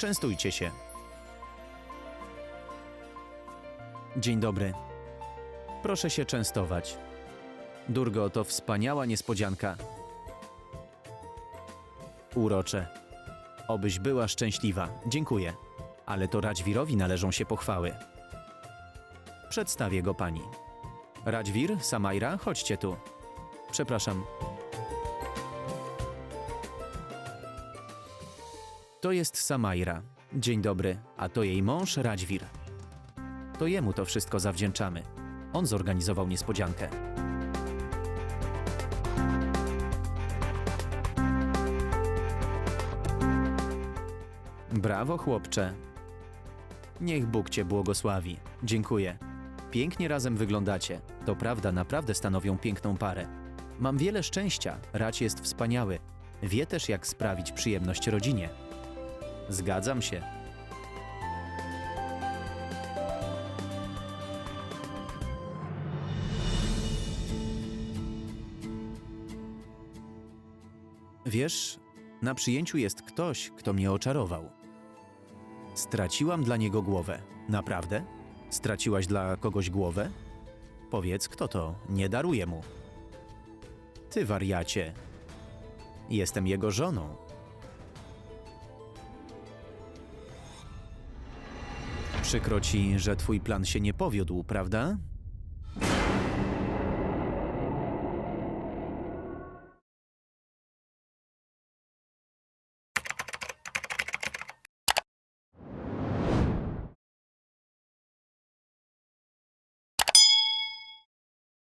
Częstujcie się. Dzień dobry. Proszę się częstować. Durgo, to wspaniała niespodzianka. Urocze. Obyś była szczęśliwa. Dziękuję. Ale to Radźwirowi należą się pochwały. Przedstawię go pani. Radźwir, Samajra, chodźcie tu. Przepraszam. To jest Samajra. Dzień dobry, a to jej mąż Radźwir. To jemu to wszystko zawdzięczamy. On zorganizował niespodziankę. Brawo, chłopcze. Niech Bóg cię błogosławi. Dziękuję. Pięknie razem wyglądacie. To prawda, naprawdę stanowią piękną parę. Mam wiele szczęścia. Rać jest wspaniały. Wie też, jak sprawić przyjemność rodzinie. Zgadzam się. Wiesz, na przyjęciu jest ktoś, kto mnie oczarował. Straciłam dla niego głowę. Naprawdę? Straciłaś dla kogoś głowę? Powiedz, kto to, nie daruję mu. Ty wariacie. Jestem jego żoną. Przykro ci, że twój plan się nie powiódł, prawda?